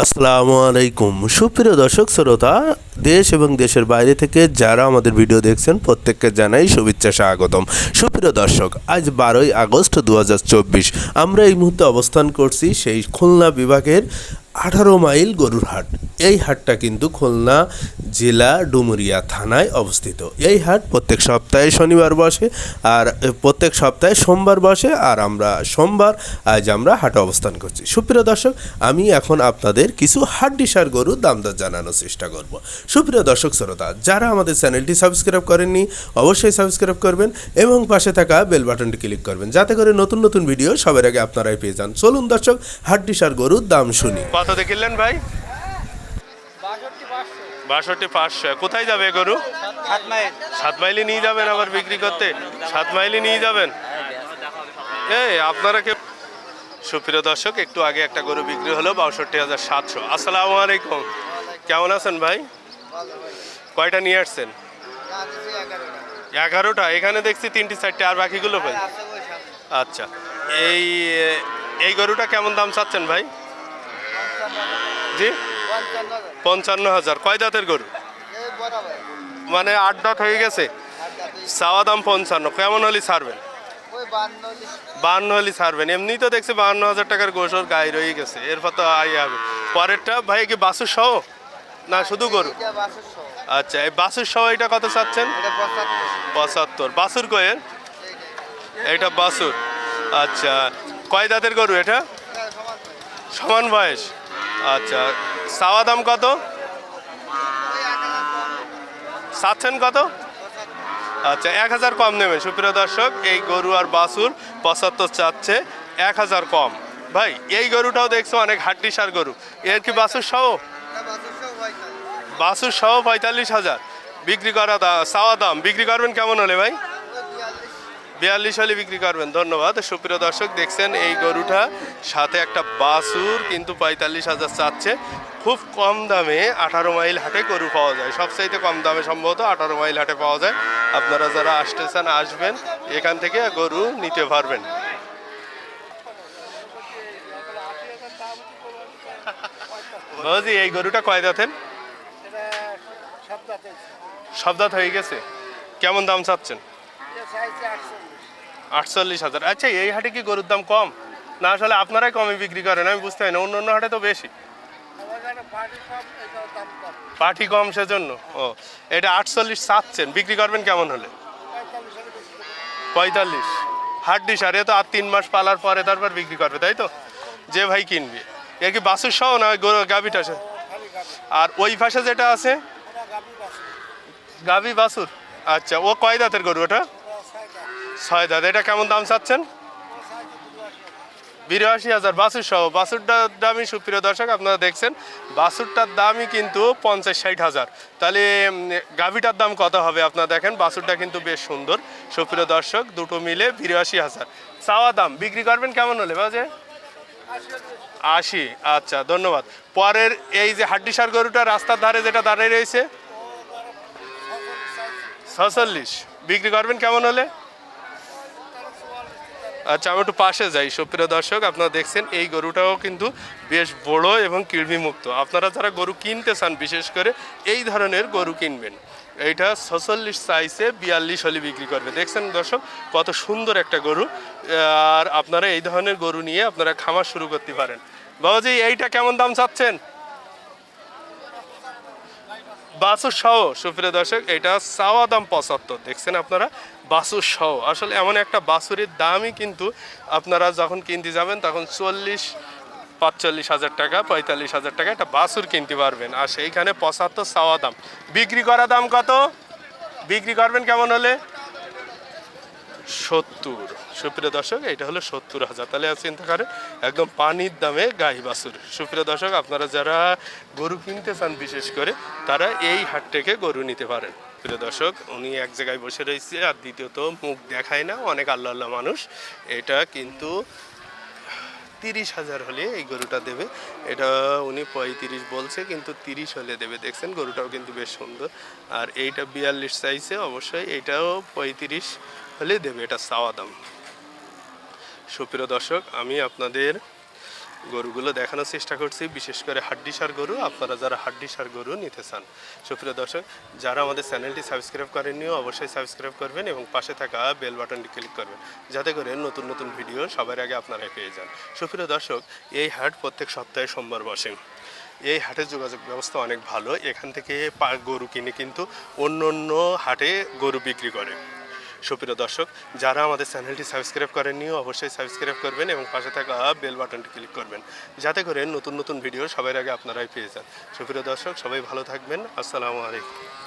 আসসালামু আলাইকুম। সুপ্রিয় দর্শক, শ্রোতা, দেশ এবং দেশের বাইরে থেকে যারা আমাদের ভিডিও দেখছেন, প্রত্যেককে জানাই শুভেচ্ছা, স্বাগতম। সুপ্রিয় দর্শক, আজ বারোই আগস্ট দু হাজার চব্বিশ। আমরা এই মুহূর্তে অবস্থান করছি সেই খুলনা বিভাগের আঠারো মাইল গরুর হাট। এই হাটটা কিন্তু খুলনা জেলা ডুমুরিয়া থানায় অবস্থিত। এই হাট প্রত্যেক সপ্তাহে শনিবার বসে আর প্রত্যেক সপ্তাহে সোমবার বসে আর আমরা সোমবার আজ আমরা হাটে অবস্থান করছি। সুপ্রিয় দর্শক, আমি এখন আপনাদের কিছু হাড্ডিসার গরুর দাম দর জানানোর চেষ্টা করব। সুপ্রিয় দর্শক, শ্রোতা, যারা আমাদের চ্যানেলটি সাবস্ক্রাইব করেননি, অবশ্যই সাবস্ক্রাইব করবেন এবং পাশে থাকা বেল বাটনটি ক্লিক করবেন। যাতে করে নতুন নতুন ভিডিও সবার আগে আপনারাই পেয়ে যান। চলুন দর্শক হাড্ডিসার গরুর দাম শুনি। কত দেখিলেন ভাই? বাষট্টি পাঁচশো। কোথায় যাবে গরু? সাত মাইল। সাত মাইলে নিয়ে যাবেন আবার বিক্রি করতে? সাত মাইলে নিয়ে যাবেন? এই আপনারা কে সুপ্রিয় দর্শক একটু আগে একটা গরু বিক্রি হলো বাষট্টি হাজার সাতশো। আসসালামু আলাইকুম। কেমন আছেন ভাই? কয়টা নিয়ে আসছেন? এগারোটা। এখানে দেখছি তিনটি চারটে। আর বাকিগুলো ভাই? আচ্ছা। এই এই গরুটা কেমন দাম চাচ্ছেন ভাই? জি? পঞ্চান্ন হাজার। কয় দাঁতের গরু? মানে আট দাঁত হয়ে গেছে? চাওয়া দাম পঞ্চান্ন। কেমন হলে ছাড়বেন? বান্ন হলে ছাড়বেন। এমনি তো দেখছি বান্ন হাজার টাকার গোসর গায়ে রয়ে গেছে। এরপর তো আই হবে। পরেরটা, ভাই, কি বাসুর সহ? না, শুধু গরু? আচ্ছা এই বাসুর সহ এটা কত চাচ্ছেন? পঁচাত্তর। বাসুর কয়ের এটা বাসুর। আচ্ছা কয় দাঁতের গরু এটা? সমান বয়স। আচ্ছা চাওয়া দাম কত? চাচ্ছেন কত? আচ্ছা এক হাজার কম নেবেন, সুপ্রিয় দর্শক, এই গরু আর বাসুর পঁচাত্তর চাচ্ছে, এক হাজার কম। ভাই, এই গরুটাও দেখছ, অনেক হাড্ডি সার গরু। এর কি বাসুর সহ? বাসুর সহ পঁয়তাল্লিশ হাজার। বিক্রি করা চাওয়া দাম, বিক্রি করবেন কেমন হলে ভাই? বিয়াল্লিশ হলে বিক্রি করবেন। ধন্যবাদ। সুপ্রিয় দর্শক, দেখছেন এই গরুটা। সাথে একটা বাসুর কিন্তু পঁয়তাল্লিশ হাজার চাচ্ছে। খুব কম দামে আঠারো মাইল হাটে গরু পাওয়া যায়। সবচাইতে কম দামে সম্ভবত আঠারো মাইল হাটে পাওয়া যায়। আপনারা যারা আসতে চান আসবেন, এখান থেকে গরু নিতে পারবেন। বৌদি এই গরুটা কয় দাঁতেন সব দাঁত হয়ে গেছে। কেমন দাম চাচ্ছেন? আটচল্লিশ হাজার। আচ্ছা এই হাটে কি গরুর দাম কম? না আসলে আপনারাই কমে বিক্রি করেন, আমি বুঝতে পারি না, অন্য অন্য হাটে তো বেশি। পাঠি কম সেজন্য? ও, এটা আটচল্লিশ চাচ্ছেন, বিক্রি করবেন কেমন হলে? পঁয়তাল্লিশ। হাড্ডি এ তো আর তিন মাস পালার পরে তারপর বিক্রি করবে, তাই তো? যে ভাই কিনবে। এ কি বাসুর সহ না গরু- গাভীটা সহ? আর ওই পাশে যেটা আছে? গাভী বাসুর। আচ্ছা ও কয় দাঁতের গরু ওটা? ছয় দাঁত এটা কেমন দাম চাচ্ছেন? বিরাশি হাজার, বাসুর সহ। বাসুরটার দামই সুপ্রিয় দর্শক, আপনারা দেখছেন। বাসুরটার দামই কিন্তু পঞ্চাশ ষাট হাজার। তাহলে গাভীটার দাম কত হবে আপনারা দেখেন? বাসুরটা কিন্তু বেশ সুন্দর। সুপ্রিয় দর্শক, দুটো মিলে বিরাশি হাজার। চাওয়া দাম, বিক্রি করবেন কেমন হলে বাজে আশি আচ্ছা ধন্যবাদ। পরের এই যে হাড্ডিসার গরুটা, রাস্তার ধারে যেটা দাঁড়িয়ে রয়েছে, ছচল্লিশ। বিক্রি করবেন কেমন হলে? আচ্ছা আমি একটু পাশে যাই। সুপ্রিয় দর্শক, আপনারা দেখছেন, এই গরুটাও কিন্তু বেশ বড় এবং কৃমি মুক্ত আপনারা যারা গরু কিনতে চান, বিশেষ করে এই ধরনের গরু কিনবেন, এইটা ছচল্লিশ সাইজে বিয়াল্লিশ হলে বিক্রি করবে। দেখছেন দর্শক, কত সুন্দর একটা গরু। আর আপনারা এই ধরনের গরু নিয়ে আপনারা খামার শুরু করতে পারেন। বাবাজি, এইটা কেমন দাম চাচ্ছেন? বাসুর সহ সুপ্রিয় দর্শক, এটা চাওয়া দাম পঁচাত্তর। দেখছেন আপনারা? বাসু সহ আসলে এমন একটা বাসুরের দামই কিন্তু আপনারা যখন কিনতে যাবেন, তখন চল্লিশ, পাঁচচল্লিশ হাজার টাকা, পঁয়তাল্লিশ হাজার টাকা একটা বাসুর কিনতে পারবেন। আর সেইখানে পঁচাত্তর চাওয়া দাম বিক্রি করা দাম কত? বিক্রি করবেন কেমন হলে? সত্তর। সুপ্রিয় দর্শক, এটা হলো সত্তর হাজার। তাহলে চিন্তা করেন, একদম পানির দামে গাই বাছুর। সুপ্রিয় দর্শক, আপনারা যারা গরু কিনতে চান, বিশেষ করে, তারা এই হাট থেকে গরু নিতে পারেন। প্রিয় দর্শক, উনি এক জায়গায় বসে রয়েছে আর দ্বিতীয়ত মুখ দেখায় না, অনেক আল্লাহ আল্লাহ মানুষ। এটা কিন্তু তিরিশ হাজার হলে এই গরুটা দেবে। এটা উনি পঁয়ত্রিশ বলছে, কিন্তু তিরিশ হলে দেবে। দেখছেন, গরুটাও কিন্তু বেশ সুন্দর। আর এইটা বিয়াল্লিশ সাইজে অবশ্যই এইটাও পঁয়ত্রিশ হলে দেবে, এটা চাওয়া দাম। সুপ্রিয় দর্শক, আমি আপনাদের গরুগুলো দেখানোর চেষ্টা করছি, বিশেষ করে হাড্ডিসার গরু, আপনারা যারা হাড্ডিসার গরু নিতে চান। সুপ্রিয় দর্শক, যারা আমাদের চ্যানেলটি সাবস্ক্রাইব করেননি, অবশ্যই সাবস্ক্রাইব করবেন এবং পাশে থাকা বেল বাটনটি ক্লিক করবেন, যাতে করে নতুন নতুন ভিডিও সবার আগে আপনারা পেয়ে যান। সুপ্রিয় দর্শক, এই হাট প্রত্যেক সপ্তাহে সোমবার বসে। এই হাটের যোগাযোগ ব্যবস্থা অনেক ভালো, এখান থেকে গরু কিনে কিন্তু অন্য অন্য হাটে গরু বিক্রি করে। সুপ্রিয় দর্শক, যারা আমাদের চ্যানেলটি সাবস্ক্রাইব করেননি, অবশ্যই সাবস্ক্রাইব করবেন এবং পাশে থাকা বেল বাটনটি ক্লিক করবেন। যাতে করে নতুন নতুন ভিডিও সবার আগে আপনারাই পেয়ে যান। সুপ্রিয় দর্শক, সবাই ভালো থাকবেন। আসসালামু আলাইকুম।